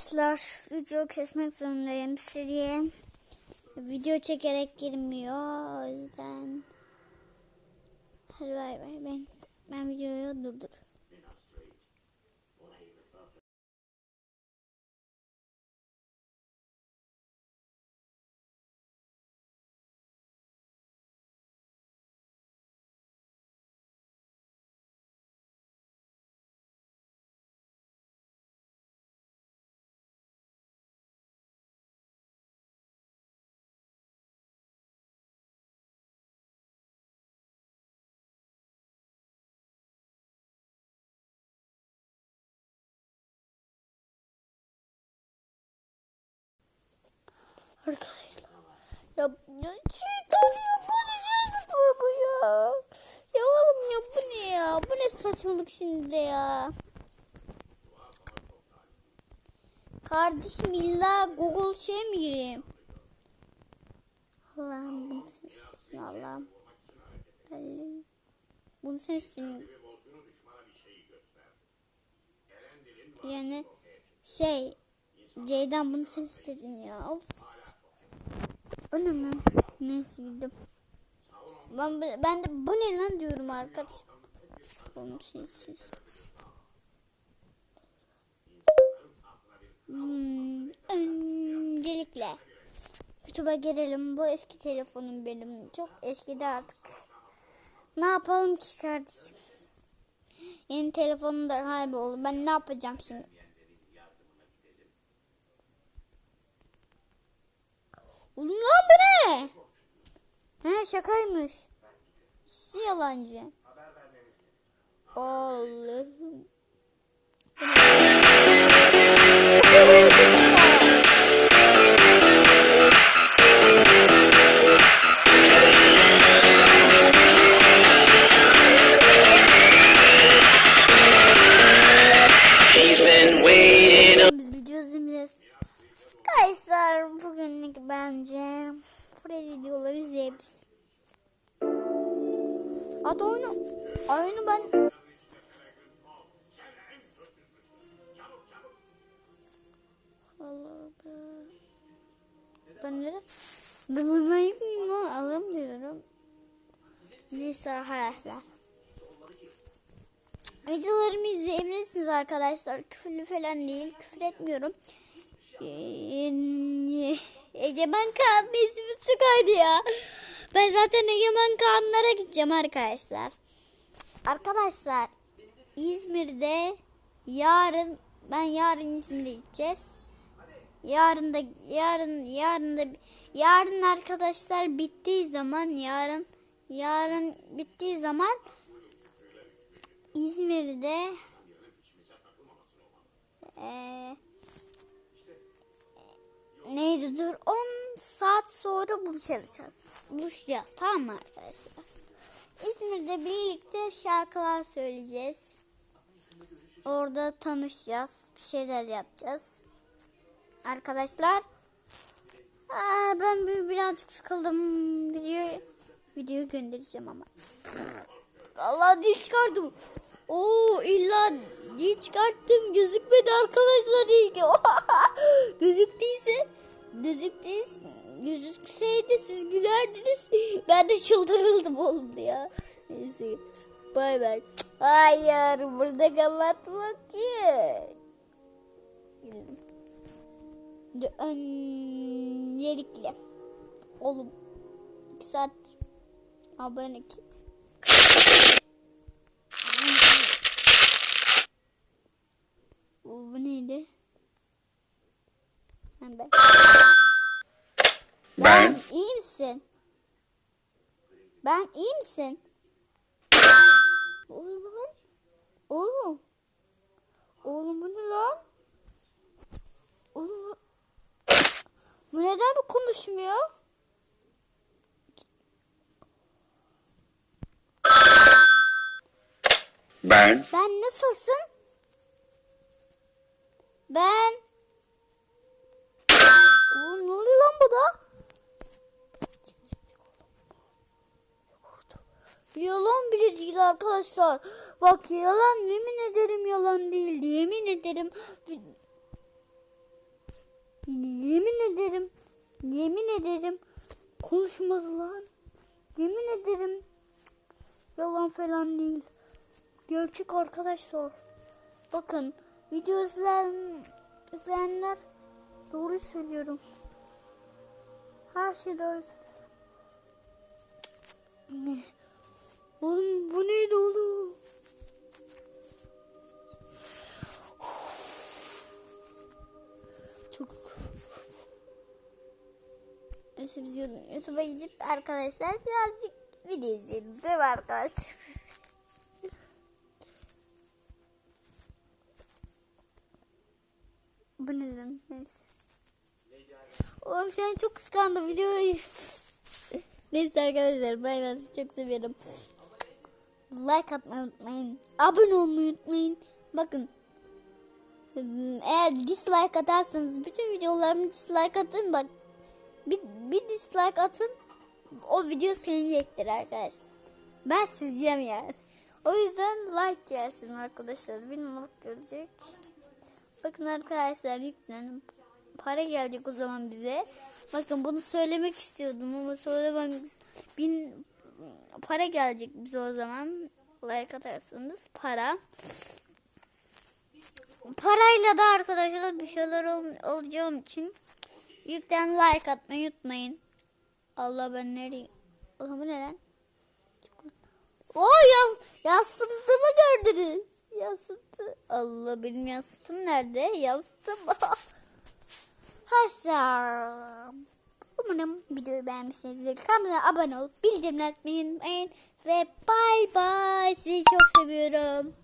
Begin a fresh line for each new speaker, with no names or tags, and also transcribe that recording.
Arkadaşlar video kesmek zorundayım. Seriye video çekerek girmiyor. O yüzden hadi bay bay ben ben videoyu durdur. Arkadaşlar ya ya şeytan ya bu ne ya. Ya oğlum ya bu ne ya? Bu ne saçmalık şimdi ya? Kardeşim illa Google şey mi gireyim? Allah'ım bunu sen istiyorsun. Allah'ım. Bunu sen istiyorsun. Yani şey Ceydan bunu sen istedin ya. Of. Lan? Neyse gittim. Ben, ben de bu ne lan diyorum arkadaş. Oğlum sessiz. Hmm, öncelikle YouTube'a girelim. Bu eski telefonum benim. Çok eskidi artık. Ne yapalım ki kardeşim? Yeni telefonum da kayboldu. Ben ne yapacağım şimdi? Oğlum? Şakaymış. Sizi yalancı. Allah'ım. Arkadaşlar bugünlük bence Freddy videoları izleyebiliriz. Hatta oyunu, oyunu ben. Ben nere? Ben uyumayı mıyım lan? Alamıyorum. Neyse arkadaşlar. Videolarımı izleyebilirsiniz arkadaşlar. Küfürlü falan değil. Küfür etmiyorum. Ee, Egemen Kaan ismi çıkaydı ya. Ben zaten Egemen Kaanlara gideceğim arkadaşlar. Arkadaşlar İzmir'de yarın ben yarın İzmir'e gideceğiz. Yarın da yarın yarın da yarın arkadaşlar bittiği zaman yarın yarın bittiği zaman İzmir'de eee neydi dur 10 saat sonra buluşacağız. Buluşacağız tamam mı arkadaşlar? İzmir'de birlikte şarkılar söyleyeceğiz. Orada tanışacağız. Bir şeyler yapacağız. Arkadaşlar Aa, ben bir birazcık sıkıldım. Video videoyu göndereceğim ama. Allah dil çıkardım. Oo illa dil çıkarttım. Gözükmedi arkadaşlar ilgi. Gözüktüyse gözüktüyse gözükseydi siz gülerdiniz. Ben de çıldırıldım oldu ya. Neyse. Bay bay. Hayır burada kapatmak yok. Öncelikle oğlum 2 saat abone ki bu, neydi? Ben. Misin? Ben iyi misin? Oğlum. Oğlum. Oğlum bu ne lan? Oğlum bu neden bu konuşmuyor?
Ben
Ben nasılsın? Ben. Oğlum ne oluyor lan bu da? Yalan bile değil arkadaşlar. Bak yalan yemin ederim yalan değildi. Yemin ederim Yemin ederim konuşmadı lan. Yemin ederim yalan falan değil. Gerçek arkadaşlar. Bakın video izleyen, izleyenler doğru söylüyorum. Her şey doğru söylüyorum. Oğlum bu neydi oğlum? Çok Neyse biz YouTube'a gidip arkadaşlar birazcık video izleyelim değil mi arkadaşlar? Bu ne lan? Neyse. Oğlum şu an çok kıskandım videoyu. Neyse arkadaşlar bay bay çok seviyorum. Like atmayı unutmayın. Abone olmayı unutmayın. Bakın. Eğer dislike atarsanız bütün videolarımı dislike atın bak. Bir, bir dislike atın. O video silinecektir arkadaşlar. Ben sileceğim yani. O yüzden like gelsin arkadaşlar. Bir like gelecek. Bakın arkadaşlar yüklenin. Para gelecek o zaman bize. Bakın bunu söylemek istiyordum ama söylemem. Bin para gelecek bize o zaman. Like atarsanız para. Parayla da arkadaşlar bir şeyler ol, olacağım için yükten like atmayı unutmayın. Allah ben nereye? Allah bu neden? Oo yas, yansıntımı gördünüz. Yansıntı. Allah benim yansıntım nerede? Yansıtım. Haşar. Umarım videoyu beğenmişsinizdir. Kanalıma abone olup bildirimleri unutmayın. Ve bay bay. Sizi çok seviyorum.